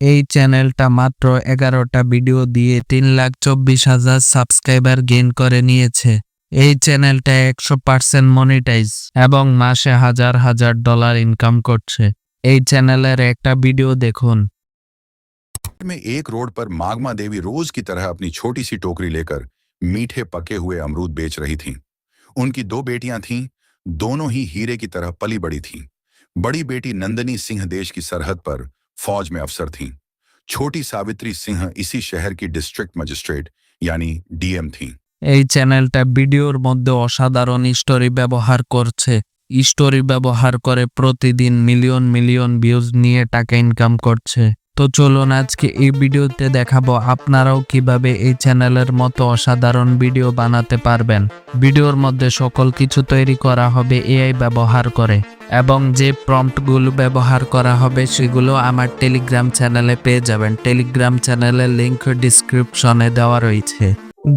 এই চ্যানেলটা মাত্র এগারোটা ভিডিও দিয়ে তিন লাখ চব্বিশ হাজার সাবস্ক্রাইবার গেইন করে নিয়েছে এই চ্যানেলটা একশো পার্সেন্ট মনিটাইজ এবং মাসে হাজার হাজার ডলার ইনকাম করছে এই চ্যানেলের একটা ভিডিও দেখুন में एक रोड पर मागमा देवी रोज की तरह अपनी छोटी सी टोकरी लेकर मीठे पके हुए अमरूद बेच रही थीं। उनकी दो बेटियां थीं दोनों ही हीरे की तरह पली बड़ी थीं बड़ी बेटी नंदनी सिंह देश की सरहद पर फौज में अफसर थीं छोटी सावित्री सिंह इसी शहर की डिस्ट्रिक्ट मजिस्ट्रेट यानी डीएम थीं এই চ্যানেলটা ভিডিওর মধ্যে অসাধারণ স্টোরি ব্যবহার করছে স্টোরি ব্যবহার করে প্রতিদিন মিলিয়ন মিলিয়ন ভিউজ নিয়ে টাকা ইনকাম করছে তো চলুন আজকে এই ভিডিওতে দেখাবো আপনারাও কীভাবে এই চ্যানেলের মতো অসাধারণ ভিডিও বানাতে পারবেন। ভিডিওর মধ্যে সকল কিছু তৈরি করা হবে এআই ব্যবহার করে এবং যে প্রম্পটগুলো ব্যবহার করা হবে সেগুলো আমার টেলিগ্রাম চ্যানেলে পেয়ে যাবেন। টেলিগ্রাম চ্যানেলের লিংক ডিসক্রিপশনে দেওয়া রয়েছে।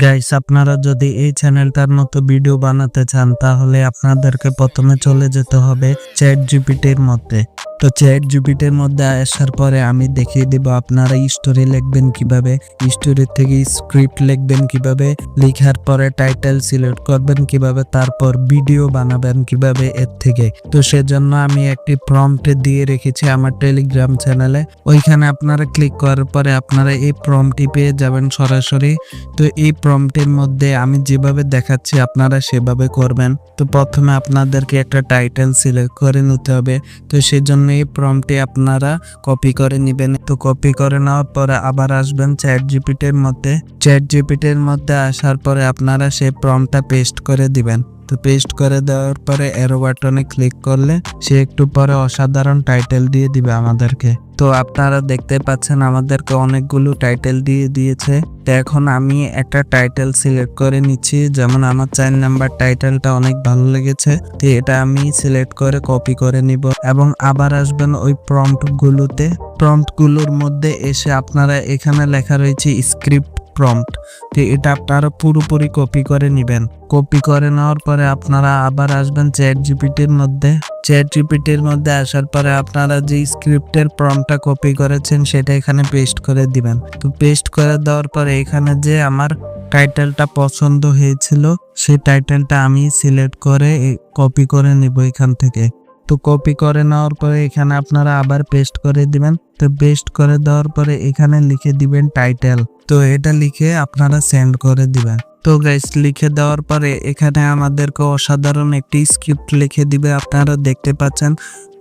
গাইস, আপনারা যদি এই চ্যানেলটার মতো ভিডিও বানাতে চান, তাহলে আপনাদেরকে প্রথমে চলে যেতে হবে চ্যাট জিপিটির মধ্যে। তো চ্যাট জিপিটির মধ্যে আসার পরে আমি দেখিয়ে দিব আপনারা স্টোরি লিখবেন কীভাবে স্টোরি থেকে স্ক্রিপ্ট লিখবেন কীভাবে, লিখার পরে টাইটেল সিলেক্ট করবেন কীভাবে, তারপর ভিডিও বানাবেন কীভাবে এর থেকে। তো সেজন্য আমি একটি প্রম্পট দিয়ে রেখেছি আমার টেলিগ্রাম চ্যানেলে ওইখানে আপনারা ক্লিক করার পরে আপনারা এই প্রম্পটি পেয়ে যাবেন সরাসরি। তো এই প্রম্পটের মধ্যে আমি যেভাবে দেখাচ্ছি আপনারা সেভাবে করবেন। তো প্রথমে আপনাদেরকে একটা টাইটেল সিলেক্ট করে নিতে হবে। তো সেই জন্য এই প্রমটি আপনারা কপি করে নেবেন। তো কপি করে নেওয়ার পরে আবার আসবেন চ্যাট জিপিটির মধ্যে। চ্যাট জিপিটির মধ্যে আসার পরে আপনারা সেই প্রমটা পেস্ট করে দিবেন। তো পেস্ট করে দেওয়ার পরে এরো বাটনে ক্লিক করলে সে একটু পরে অসাধারণ টাইটেল দিয়ে দিবে আমাদেরকে। তো আপনারা দেখতে পাচ্ছেন আমাদেরকে অনেকগুলো টাইটেল দিয়ে দিয়েছে। তো এখন আমি একটা টাইটেল সিলেক্ট করে নিচ্ছি। যেমন আমার চার নাম্বার টাইটেলটা অনেক ভালো লেগেছে। তো এটা আমি সিলেক্ট করে কপি করে নিব এবং আবার আসবেন ওই প্রম্পট গুলোতে। প্রম্পটগুলোর মধ্যে এসে আপনারা এখানে লেখা রয়েছে স্ক্রিপ্ট প্রম্পট তো এটা আপনারা পুরোপুরি কপি করে নেবেন। কপি করে নেওয়ার পরে আপনারা আবার আসবেন চ্যাট জিপিটির মধ্যে। চ্যাট জিপিটির মধ্যে আসার পরে আপনারা যে স্ক্রিপ্টের প্রম্পটটা কপি করেছেন সেটা এখানে পেস্ট করে দিবেন। তো পেস্ট করে দেওয়ার পরে এখানে যে আমার টাইটেলটা পছন্দ হয়েছিল, সেই টাইটেলটা আমি সিলেক্ট করে কপি করে নিব এখান থেকে। তো কপি করে নেওয়ার পরে এখানে আপনারা আবার পেস্ট করে দিবেন। তো পেস্ট করে দেওয়ার পরে এখানে লিখে দিবেন টাইটেল তো এটা লিখে আপনারা সেন্ড করে দিবেন। তো গাইস লিখে দেওয়ার পরে এখানে আমাদেরকে অসাধারণ একটি স্ক্রিপ্ট লিখে দিবে, আপনারা দেখতে পাচ্ছেন।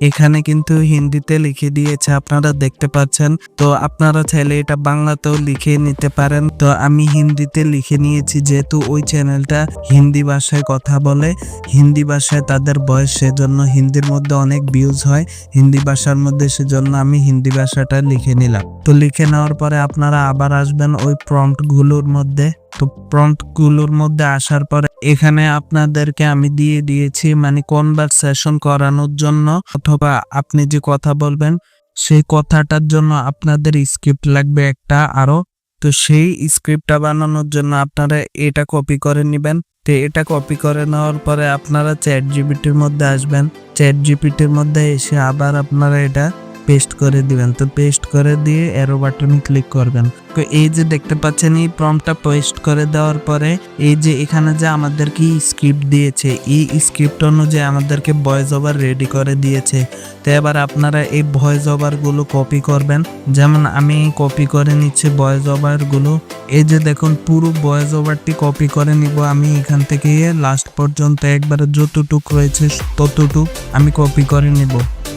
এখানে কিন্তু হিন্দিতে লিখে দিয়েছে, আপনারা দেখতে পাচ্ছেন। তো আপনারা চাইলে এটা বাংলাতেও লিখে নিতে পারেন। তো আমি হিন্দিতে লিখে নিয়েছি, যেহেতু ওই চ্যানেলটা হিন্দি ভাষায় কথা বলে। হিন্দি ভাষায় তাদের বয়স সেজন্য হিন্দির মধ্যে অনেক ভিউজ হয়। হিন্দি ভাষার মধ্যে সেজন্য আমি হিন্দি ভাষাটা লিখে নিলাম। তো লিখে নেওয়ার পরে আপনারা আবার আসবেন ওই প্রম্পটগুলোর মধ্যে। তো প্রম্পটগুলোর মধ্যে আসার পরে এখানে আপনাদেরকে আমি দিয়ে দিয়েছি মানে কনভারসেশন করানোর জন্য অথবা আপনি যে কথা বলবেন, সেই কথাটার জন্য আপনাদের স্ক্রিপ্ট লাগবে একটা আরও। তো সেই স্ক্রিপ্টটা বানানোর জন্য আপনারা এটা কপি করে নেবেন। তো এটা কপি করে নেওয়ার পরে আপনারা চ্যাট জিপিটির মধ্যে আসবেন। চ্যাট জিপিটির মধ্যে এসে আবার আপনারা এটা পেস্ট করে দিবেন। তো পেস্ট করে দিয়ে এরো বাটনে ক্লিক করবেন। তো এই যে দেখতে পাচ্ছেন, এই প্রম্পটটা পেস্ট করে দেওয়ার পরে এই যে এখানে যে আমাদেরকে স্ক্রিপ্ট দিয়েছে, এই স্ক্রিপ্ট অনুযায়ী আমাদেরকে ভয়েস ওভার রেডি করে দিয়েছে। তো এবার আপনারা এই ভয়েস ওভারগুলো কপি করবেন। যেমন আমি কপি করে নিচ্ছি ভয়েস ওভারগুলো এই যে দেখুন, পুরো ভয়েস ওভারটি কপি করে নিব আমি এখান থেকে। লাস্ট পর্যন্ত একবারে যতটুক রয়েছে, ততটুক আমি কপি করে নিব।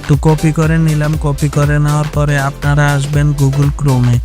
তো কপি করে নিলাম। কপি করে নেওয়ার পরে আপনারা আসবেন গুগল ক্রোমে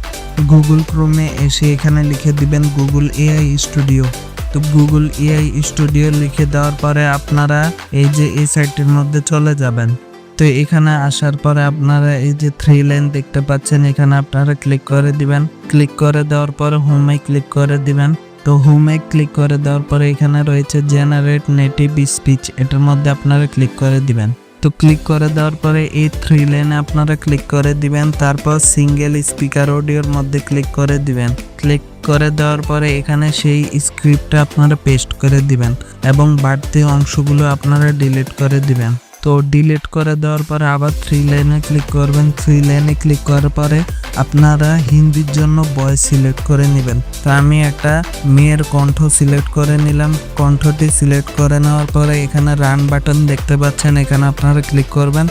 গুগল ক্রোমে এসে এখানে লিখে দিবেন গুগল এআই স্টুডিও তো গুগল এআই স্টুডিও লিখে দেওয়ার পরে আপনারা এই যে এই সাইটটির মধ্যে চলে যাবেন। তো এখানে আসার পরে আপনারা এই যে থ্রি লাইন দেখতে পাচ্ছেন, এখানে আপনারা ক্লিক করে দিবেন। ক্লিক করে দেওয়ার পরে হোমে ক্লিক করে দিবেন। তো হোমে ক্লিক করে দেওয়ার পরে এখানে রয়েছে জেনারেট নেটিভ স্পিচ এটার মধ্যে আপনারা ক্লিক করে দিবেন। তো ক্লিক করে দেওয়ার পরে এই থ্রি লাইনে আপনারা ক্লিক করে দিবেন। তারপর সিঙ্গেল স্পিকার অডিওর মধ্যে ক্লিক করে দিবেন। ক্লিক করে দেওয়ার পরে এখানে সেই স্ক্রিপ্টটা আপনারা পেস্ট করে দিবেন এবং বাড়তি অংশগুলো আপনারা ডিলিট করে দিবেন। তো ডিলিট করে দেওয়ার পরে আবার থ্রি লাইনে ক্লিক করবেন। থ্রি লাইনে ক্লিক করার পরে আপনারা হিন্দির জন্য বয় সিলেক্ট করে নেবেন। তো আমি একটা মেয়ের কণ্ঠ সিলেক্ট করে নিলাম। কণ্ঠটি সিলেক্ট করে নেওয়ার পরে এখানে রান বাটন দেখতে পাচ্ছেন। এখানে আপনারা ক্লিক করবেন।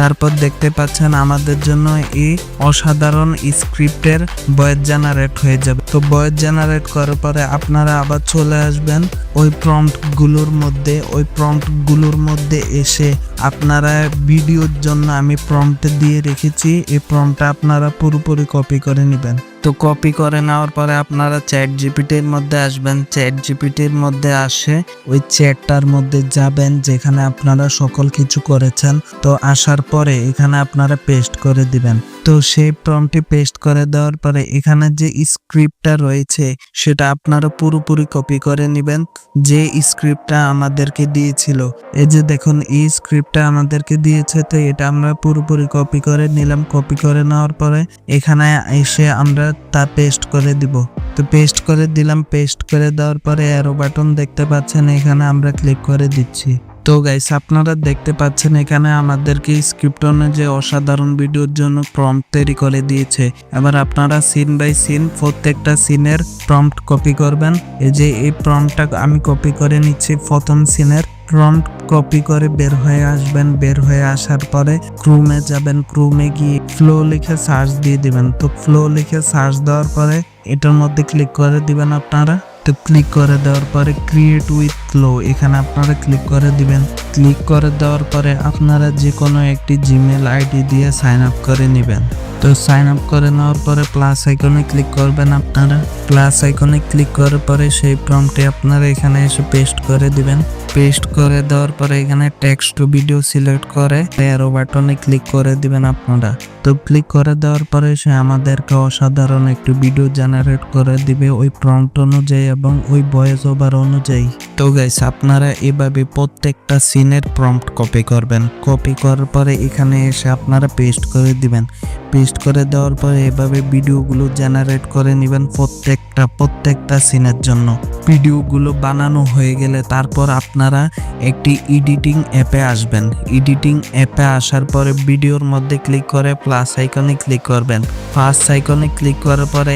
তারপর দেখতে পাচ্ছেন আমাদের জন্য এই অসাধারণ স্ক্রিপ্টের বয়েস জেনারেট হয়ে যাবে। তো বয়েস জেনারেট করার পরে আপনারা আবার চলে আসবেন ওই প্রম্পটগুলোর মধ্যে, ওই প্রম্পটগুলোর মধ্যে এসে আপনারা ভিডিওর জন্য আমি প্রম্পট দিয়ে রেখেছি, এই প্রম্পটটা আপনারা পুরোপুরি কপি করে নেবেন। তো কপি করে নেওয়ার পরে আপনারা চ্যাট জিপিটির মধ্যে আসবেন। চ্যাট জিপিটির মধ্যে আসে ওই চ্যাটটার মধ্যে যাবেন যেখানে আপনারা সকল কিছু করেছেন। তো আসার পরে এখানে আপনারা পেস্ট করে দিবেন। তো সেই প্রম্পটি পেস্ট করে দেওয়ার পরে এখানে যে স্ক্রিপ্টটা রয়েছে সেটা আপনারা পুরোপুরি কপি করে নেবেন। যে স্ক্রিপ্টটা আমাদেরকে দিয়েছিল। এই যে দেখুন, এই স্ক্রিপ্টটা আমাদেরকে দিয়েছে, তো এটা আমরা পুরোপুরি কপি করে নিলাম। কপি করে নেওয়ার পরে এখানে এসে আমরা তা পেস্ট করে দিব। তো পেস্ট করে দিলাম। পেস্ট করে দেওয়ার পরে অ্যারো বাটন দেখতে পাচ্ছেন, এখানে আমরা ক্লিক করে দিচ্ছি। তো গাইস আপনারা দেখতে পাচ্ছেন, এখানে আমাদেরকে স্ক্রিপ্ট অনুযায়ী অসাধারণ ভিডিওর জন্য প্রম্পট তৈরি করে দিয়েছে। এবার আপনারা সিন বাই সিন প্রত্যেকটা সিনের প্রম্পট কপি করবেন। এই যে এই প্রম্পটটা আমি কপি করে নিচ্ছি প্রথম সিনের প্রম্পট কপি করে বের হয়ে আসবেন। বের হয়ে আসার পরে ক্রুমে যাবেন। ক্রুমে গিয়ে ফ্লো লিখে সার্চ দিয়ে দিবেন। তো ফ্লো লিখে সার্চ দেওয়ার পরে এটার মধ্যে ক্লিক করে দিবেন আপনারা। তো ক্লিক করে দেওয়ার পরে ক্রিয়েট উইথ ফ্লো এখানে আপনারা ক্লিক করে দিবেন। ক্লিক করে দেওয়ার পরে আপনারা যে কোনো একটি জিমেল আইডি দিয়ে সাইন আপ করে নেবেন। তো সাইন আপ করে নেওয়ার পরে প্লাস আইকনে ক্লিক করবেন আপনারা। প্লাস আইকনে ক্লিক করার পরে সেই প্রম্পটে আপনারা এখানে এসে পেস্ট করে দিবেন। পেস্ট করে দেওয়ার পরে এখানে টেক্সট টু ভিডিও সিলেক্ট করে অ্যারো বাটনে ক্লিক করে দিবেন আপনারা। তো ক্লিক করে দেওয়ার পরে সে আমাদেরকে অসাধারণ একটি ভিডিও জেনারেট করে দিবে ওই প্রম্পট অনুযায়ী এবং ওই ভয়েস ওভার অনুযায়ী। তো গাইস আপনারা এভাবে প্রত্যেকটা সিনের প্রম্পট কপি করবেন। কপি করার পরে এখানে এসে আপনারা পেস্ট করে দিবেন। পেস্ট করে দেওয়ার পরে এভাবে ভিডিওগুলো জেনারেট করে নেবেন প্রত্যেকটা প্রত্যেকটা সিনের জন্য। ভিডিওগুলো বানানো হয়ে গেলে তারপর আপনারা একটি এডিটিং অ্যাপে আসবেন। এডিটিং অ্যাপে আসার পরে ভিডিওর মধ্যে ক্লিক করে প্লাস আইকনে ক্লিক করবেন। ফার্স্ট আইকনে ক্লিক করার পরে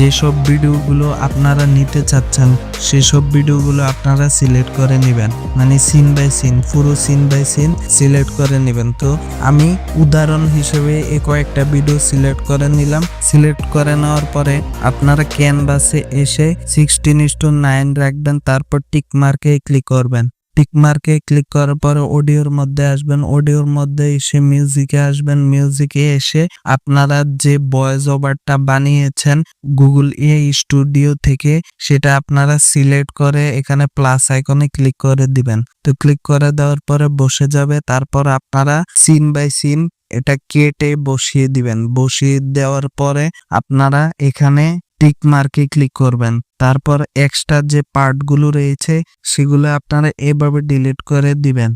যেসব ভিডিওগুলো আপনারা নিতে চাচ্ছেন, সেসব ভিডিওগুলো আপনারা সিলেক্ট করে নেবেন। মানে সিন বাই সিন পুরো সিন বাই সিন সিলেক্ট করে নেবেন। তো আমি উদাহরণ হিসেবে এই কয়েকটা ভিডিও সিলেক্ট করে নিলাম। সিলেক্ট করে নেওয়ার পরে আপনারা ক্যানভাসে এসে সিক্সটিন ইস টু নাইন রাখবেন, তারপর টিক মার্কে ক্লিক করবেন। টিক মার্কে ক্লিক করার পরে অডিওর মধ্যে আসবেন। অডিওর মধ্যে এসে মিউজিকে আসবেন। মিউজিকে এসে আপনারা যে ভয়েস ওভারটা বানিয়েছেন গুগল এ স্টুডিও থেকে, সেটা আপনারা সিলেক্ট করে এখানে প্লাস আইকনে ক্লিক করে দিবেন। তো ক্লিক করে দেওয়ার পরে বসে যাবে। তারপর আপনারা সিন বাই সিন এটা কেটে বসিয়ে দিবেন। বসিয়ে দেওয়ার পরে আপনারা এখানে টিক মার্কে ক্লিক করবেন। তারপর এক্সট্রা যে পার্টগুলো রয়েছে, সেগুলো আপনারা এভাবে ডিলিট করে দিবেন।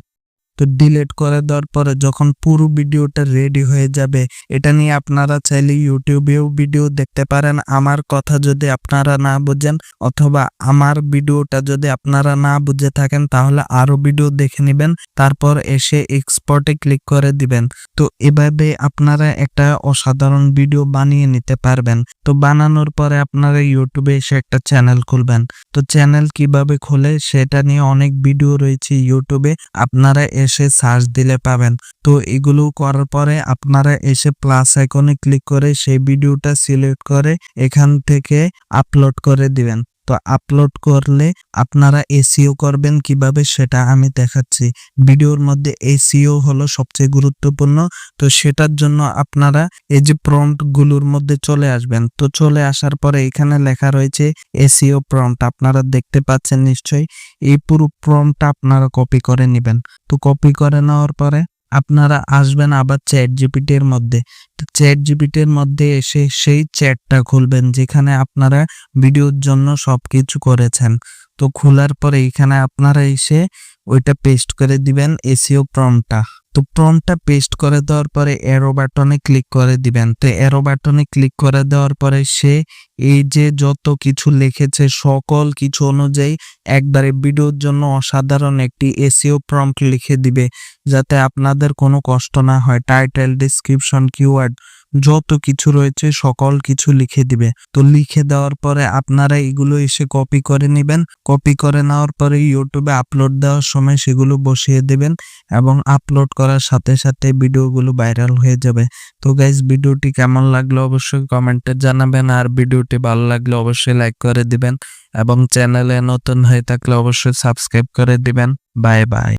তো ডিলিট করে দেওয়ার পরে যখন পুরো ভিডিওটা রেডি হয়ে যাবে, এটা নিয়ে আপনারা চাইলে ইউটিউবেও ভিডিও দেখতে পারেন। আমার কথা যদি আপনারা না বুঝেন অথবা আমার ভিডিওটা যদি আপনারা না বুঝে থাকেন, তাহলে আরও ভিডিও দেখে নেবেন, তারপর এসে এক্সপোর্টে ক্লিক করে দিবেন। তো এভাবে আপনারা একটা অসাধারণ ভিডিও বানিয়ে নিতে পারবেন। তো বানানোর পরে আপনারা ইউটিউবে এসে একটা চ্যানেল খুলবেন। তো চ্যানেল কীভাবে খোলে, সেটা নিয়ে অনেক ভিডিও রয়েছে ইউটিউবে। আপনারা এসে সার্চ দিলে পাবেন। তো এগুলো করার পরে আপনারা এসে প্লাস আইকনে ক্লিক করে সেই ভিডিওটা সিলেক্ট করে এখান থেকে আপলোড করে দিবেন। তো আপলোড করলে আপনারা এসিও করবেন কীভাবে সেটা আমি দেখাচ্ছি। ভিডিওর মধ্যে এসিও হলো সবচেয়ে গুরুত্বপূর্ণ, তো সেটার জন্য আপনারা এই যে প্রম্পটগুলোর মধ্যে চলে আসবেন। তো চলে আসার পরে এখানে লেখা রয়েছে এসিও প্রম্পট আপনারা দেখতে পাচ্ছেন নিশ্চয়ই। এই পুরো প্রম্পটটা আপনারা কপি করে নেবেন। তো কপি করে নেওয়ার পরে আপনারা আসবেন আবার চ্যাট জিপিটির মধ্যে। চ্যাট জিপিটির মধ্যে এসে সেই চ্যাটটা খুলবেন, যেখানে আপনারা ভিডিওর জন্য সব কিছু করেছেন। তো খোলার পরে এখানে আপনারা এসে ওইটা পেস্ট করে দিবেন এসিও প্রম্পটটা। তো প্রমটা পেস্ট করে দেওয়ার পরে এরো বাটনে ক্লিক করে দিবেন। তো এরো বাটনে ক্লিক করে দেওয়ার পরে সে এই যে যত কিছু লিখেছে, সকল কিছু অনুযায়ী একবারে ভিডিওর জন্য অসাধারণ একটি এসিও প্রম্পট লিখে দিবে, যাতে আপনাদের কোনো কষ্ট না হয়। টাইটেল ডিসক্রিপশন কিওয়ার্ড যত কিছু রয়েছে, সকল কিছু লিখে দিবে। তো লিখে দেওয়ার পরে আপনারা এগুলো এসে কপি করে নেবেন। কপি করে নেওয়ার পরে ইউটিউবে আপলোড দেওয়ার সময় সেগুলো বসিয়ে দেবেন এবং আপলোড করার সাথে সাথে ভিডিওগুলো ভাইরাল হয়ে যাবে। তো গাইজ ভিডিওটি কেমন লাগল অবশ্যই কমেন্টে জানাবেন আর ভিডিওটি ভালো লাগলে অবশ্যই লাইক করে দিবেন এবং চ্যানেলে নতুন হয়ে থাকলে অবশ্যই সাবস্ক্রাইব করে দিবেন। Bye bye